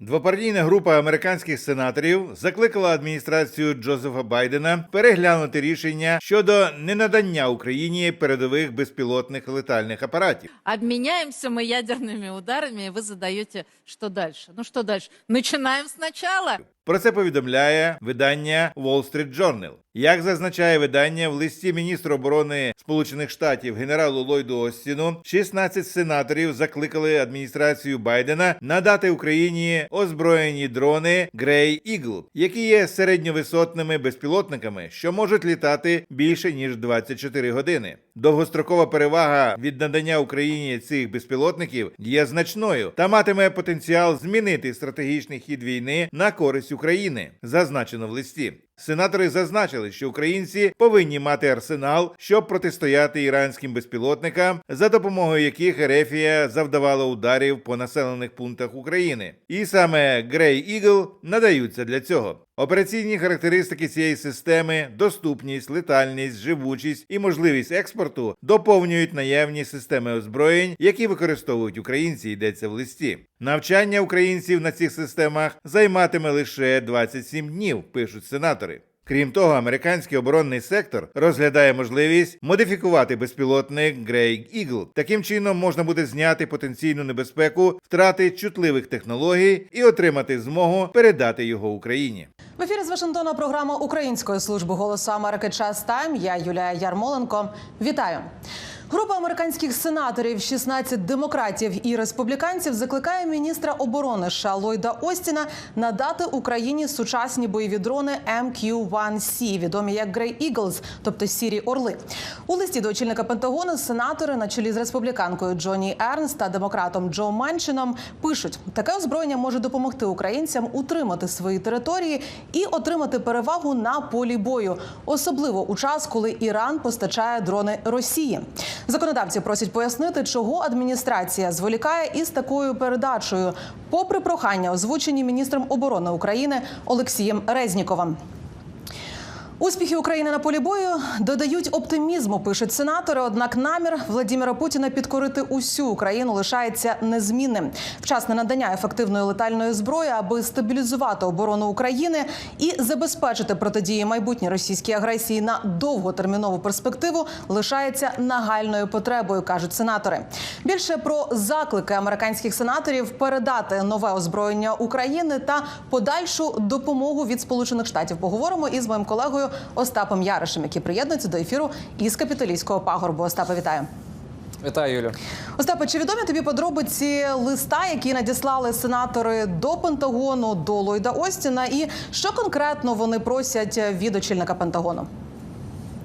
Двопартійна група американських сенаторів закликала адміністрацію Джозефа Байдена переглянути рішення щодо ненадання Україні передових безпілотних летальних апаратів. Обменяемся мы ядерными ударами, и вы задаете, что дальше? Ну что дальше? Начинаем сначала. Про це повідомляє видання Wall Street Journal. Як зазначає видання в листі міністру оборони Сполучених Штатів генералу Ллойду Остіну, 16 сенаторів закликали адміністрацію Байдена надати Україні озброєні дрони Grey Eagle, які є середньовисотними безпілотниками, що можуть літати більше ніж 24 години. Довгострокова перевага від надання Україні цих безпілотників є значною та матиме потенціал змінити стратегічний хід війни на користь України, зазначено в листі. Сенатори зазначили, що українці повинні мати арсенал, щоб протистояти іранським безпілотникам, за допомогою яких Ерефія завдавала ударів по населених пунктах України. І саме Grey Eagle надаються для цього. Операційні характеристики цієї системи, доступність, летальність, живучість і можливість експорту доповнюють наявні системи озброєнь, які використовують українці, йдеться в листі. Навчання українців на цих системах займатиме лише 27 днів, пишуть сенатори. Крім того, американський оборонний сектор розглядає можливість модифікувати безпілотник Grey Eagle. Таким чином можна буде зняти потенційну небезпеку втрати чутливих технологій і отримати змогу передати його Україні. В ефірі з Вашингтона програма Української служби голосу Америки Час Тайм. Я Юлія Ярмоленко. Вітаю. Група американських сенаторів, 16 демократів і республіканців закликає міністра оборони США Ллойда Остіна надати Україні сучасні бойові дрони MQ-1C, відомі як Grey Eagles, тобто сірі орли. У листі до очільника Пентагону сенатори на чолі з республіканкою Джоні Ернст та демократом Джо Манчином пишуть, таке озброєння може допомогти українцям утримати свої території і отримати перевагу на полі бою, особливо у час, коли Іран постачає дрони Росії. Законодавці просять пояснити, чого адміністрація зволікає із такою передачею, попри прохання, озвучені міністром оборони України Олексієм Резніковим. Успіхи України на полі бою додають оптимізму, пишуть сенатори. Однак намір Владіміра Путіна підкорити усю Україну лишається незмінним. Вчасне надання ефективної летальної зброї, аби стабілізувати оборону України і забезпечити протидії майбутній російській агресії на довготермінову перспективу, лишається нагальною потребою, кажуть сенатори. Більше про заклики американських сенаторів передати нове озброєння України та подальшу допомогу від Сполучених Штатів. Поговоримо із моїм колегою Остапом Яришем, який приєднується до ефіру із капітолійського пагорбу. Остапа, вітаю. Вітаю, Юлю. Остапе, чи відомі тобі подробиці листа, які надіслали сенатори до Пентагону, до Ллойда Остіна, і що конкретно вони просять від очільника Пентагону?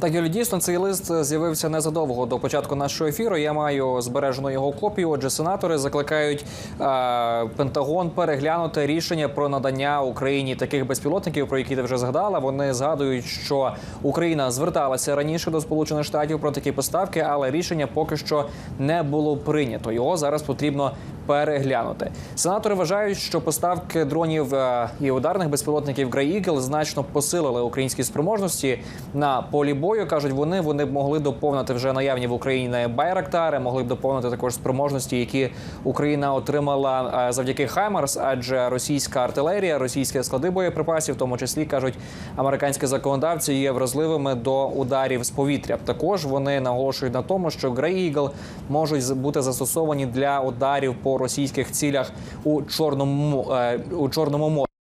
Так, Юлі, дійсно, цей лист з'явився незадовго до початку нашого ефіру. Я маю збережену його копію. Отже, сенатори закликають е, Пентагон переглянути рішення про надання Україні таких безпілотників, про які ти вже згадала. Вони згадують, що Україна зверталася раніше до Сполучених Штатів про такі поставки, але рішення поки що не було прийнято. Його зараз потрібно переглянути. Сенатори вважають, що поставки дронів е, і ударних безпілотників Grey значно посилили українські спроможності на полі бою. кажуть вони, вони б могли доповнити вже наявні в Україні байрактари, могли б доповнити також спроможності, які Україна отримала е, завдяки Хаймарс, адже російська артилерія, російські склади боєприпасів, в тому числі кажуть американські законодавці, є вразливими до ударів з повітря. Також вони наголошують на тому, що Grey Eagle можуть бути застосовані для ударів по російських цілях у чорному е, у чорному морі.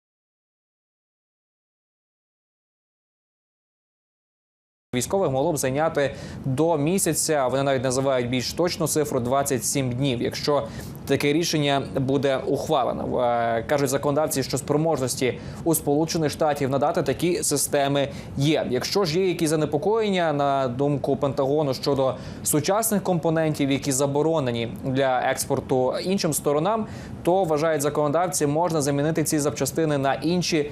Військових могло б зайняти до місяця. Вони навіть називають більш точну цифру 27 днів. Якщо таке рішення буде ухвалено, Е, кажуть законодавці, що спроможності у Сполучених Штатів надати такі системи є. Якщо ж є якісь занепокоєння на думку Пентагону щодо сучасних компонентів, які заборонені для експорту іншим сторонам, то вважають законодавці, можна замінити ці запчастини на інші,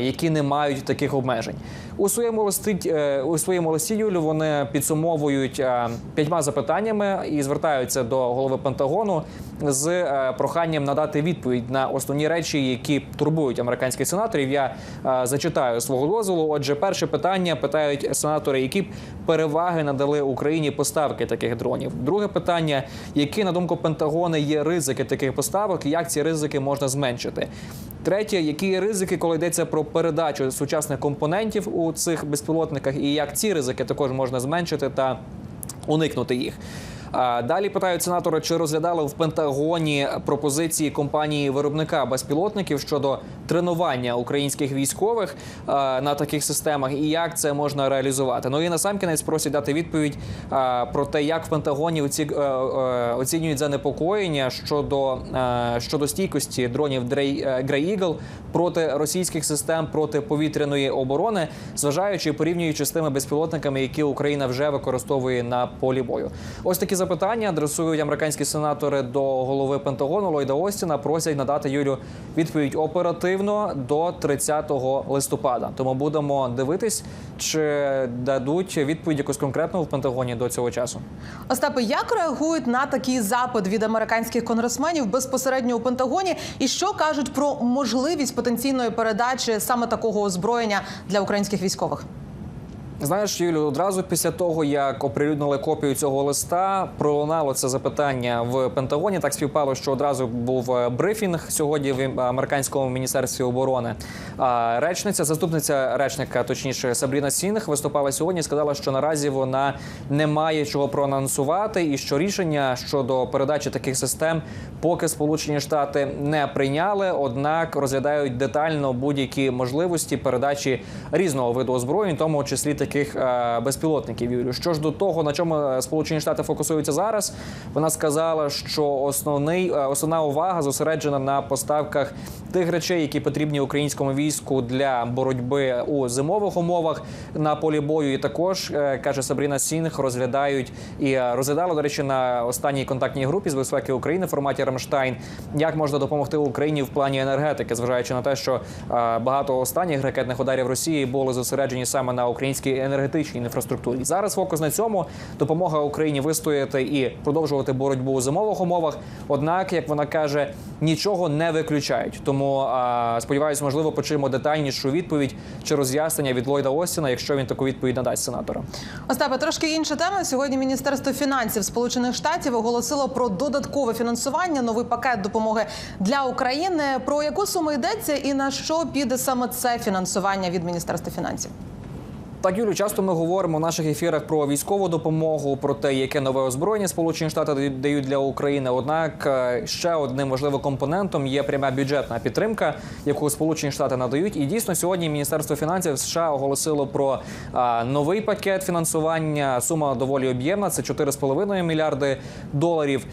які не мають таких обмежень. У своєму листі е, у своєму листі Юлю вони підсумовують е, п'ятьма запитаннями і звертаються до голови Пентагону з е, проханням надати відповідь на основні речі, які турбують американських сенаторів. Я е, зачитаю свого дозволу. Отже, перше питання питають сенатори, які б переваги надали Україні поставки таких дронів. Друге питання: які на думку Пентагону є ризики таких поставок, як ці ризики можна зменшити? Третє, які є ризики, коли йдеться про передачу сучасних компонентів у цих безпілотниках, і як ці ризики також можна зменшити та уникнути їх. Далі питають сенатори, чи розглядали в Пентагоні пропозиції компанії виробника безпілотників щодо тренування українських військових на таких системах і як це можна реалізувати. Ну і насамкінець просять дати відповідь про те, як в Пентагоні е, е, оцінюють занепокоєння щодо, е, щодо стійкості дронів Grey Eagle проти російських систем протиповітряної оборони, зважаючи порівнюючи з тими безпілотниками, які Україна вже використовує на полі бою. Ось такі запитання адресують американські сенатори до голови Пентагону Ллойда Остіна. Просять надати Юлю відповідь оперативно до 30 листопада. Тому будемо дивитись, чи дадуть відповідь якусь конкретну в Пентагоні до цього часу. Остапе, як реагують на такий запит від американських конгресменів безпосередньо у Пентагоні, і що кажуть про можливість потенційної передачі саме такого озброєння для українських військових? Знаєш, Юлю, одразу після того, як оприлюднили копію цього листа, пролунало це запитання в Пентагоні. Так співпало, що одразу був е, брифінг сьогодні в американському міністерстві оборони. А речниця, заступниця речника, точніше, Сабріна Сінг, виступала сьогодні. Сказала, що наразі вона не має чого проанонсувати, і що рішення щодо передачі таких систем, поки Сполучені Штати не прийняли, однак розглядають детально будь-які можливості передачі різного виду озброєнь, тому числі таких е, безпілотників. Юрію, що ж до того, на чому е, Сполучені Штати фокусуються зараз, вона сказала, що основний е, основна увага зосереджена на поставках тих речей, які потрібні українському війську для боротьби у зимових умовах на полі бою. І також каже Сабріна Сінг, розглядають і розглядала до речі на останній контактній групі з безпеки України в форматі Рамштайн, як можна допомогти Україні в плані енергетики, зважаючи на те, що багато останніх ракетних ударів Росії були зосереджені саме на українській енергетичній інфраструктурі. Зараз фокус на цьому допомога Україні вистояти і продовжувати боротьбу у зимових умовах. Однак, як вона каже, нічого не виключають. Тому сподіваюся, можливо, почуємо детальнішу відповідь чи роз'яснення від Ллойда Остіна, якщо він таку відповідь надасть сенаторам. Остапе, трошки інша тема. Сьогодні Міністерство фінансів Сполучених Штатів оголосило про додаткове фінансування, новий пакет допомоги для України. Про яку суму йдеться і на що піде саме це фінансування від Міністерства фінансів? Так, Юлю, часто ми говоримо в наших ефірах про військову допомогу, про те, яке нове озброєння Сполучені Штати дають для України. Однак е, ще одним важливим компонентом є пряма бюджетна підтримка, яку Сполучені Штати надають. І дійсно сьогодні Міністерство фінансів США оголосило про новий пакет фінансування. Сума доволі об'ємна. Це 4,5 мільярди доларів.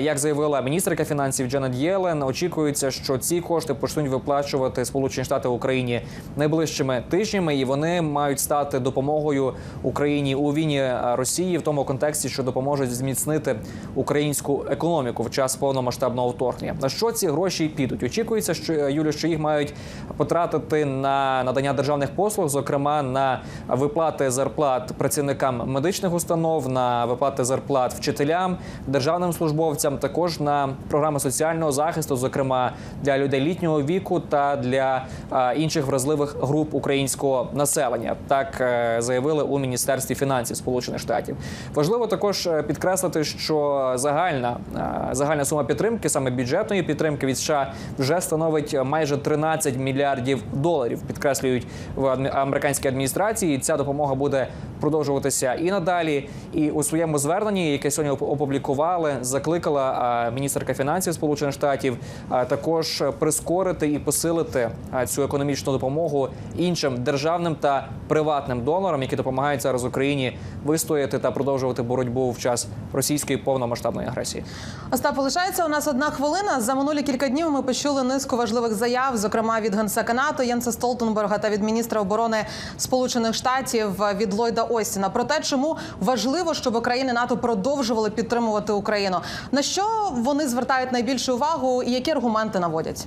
Як заявила міністерка фінансів Дженет Єлен, очікується, що ці кошти почнуть виплачувати Сполучені Штати Україні найближчими тижнями, і вони мають стати допомогою Україні у війні е, Росії в тому контексті, що допоможуть зміцнити українську економіку в час повномасштабного вторгнення. На що ці гроші підуть? Очікується, що е, Юлю, що їх мають потратити на надання державних послуг, зокрема на виплати зарплат працівникам медичних установ, на виплати зарплат вчителям, державним службовцям, також на програми соціального захисту, зокрема для людей літнього віку та для е, інших вразливих груп українського населення. Так заявили у міністерстві фінансів Сполучених Штатів. Важливо також е, підкреслити, що загальна е, загальна сума підтримки, саме бюджетної підтримки від США, вже становить майже 13 мільярдів доларів. Підкреслюють в американській адміністрації. І Ця допомога буде продовжуватися і надалі. І у своєму зверненні, яке сьогодні опублікували, закликала е, міністерка фінансів Сполучених Штатів е, також прискорити і посилити е, цю економічну допомогу іншим державним та приватним донорам, які допомагають зараз Україні вистояти та продовжувати боротьбу в час російської повномасштабної агресії. Остап, лишається у нас одна хвилина. За минулі кілька днів ми почули низку важливих заяв, зокрема від генсека НАТО Єнса Столтенберга та від міністра оборони Сполучених Штатів від Ллойда Остіна про те, чому важливо, щоб країни НАТО продовжували підтримувати Україну. На що вони звертають найбільшу увагу і які аргументи наводять?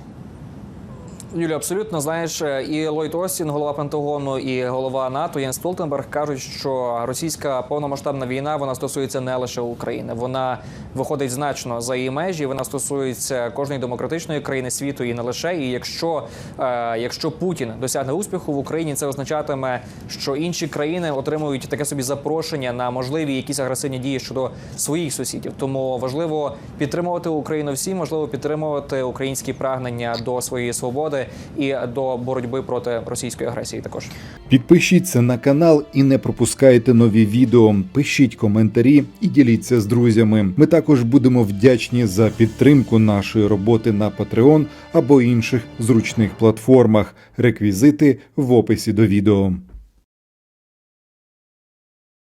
Юлі, абсолютно знаєш, і Ллойд Остін, голова Пентагону, і голова НАТО Єн Столтенберг кажуть, що російська повномасштабна війна вона стосується не лише України. Вона виходить значно за її межі. Вона стосується кожної демократичної країни світу і не лише. І якщо, е, якщо Путін досягне успіху в Україні, це означатиме, що інші країни отримують таке собі запрошення на можливі якісь агресивні дії щодо своїх сусідів. Тому важливо підтримувати Україну всім, важливо підтримувати українські прагнення до своєї свободи і до боротьби проти російської агресії. Також Підпишіться на канал і не пропускайте нові відео. Пишіть коментарі і діліться з друзями. Ми також будемо вдячні за підтримку нашої роботи на Patreon або інших зручних платформах. Реквізити в описі до відео.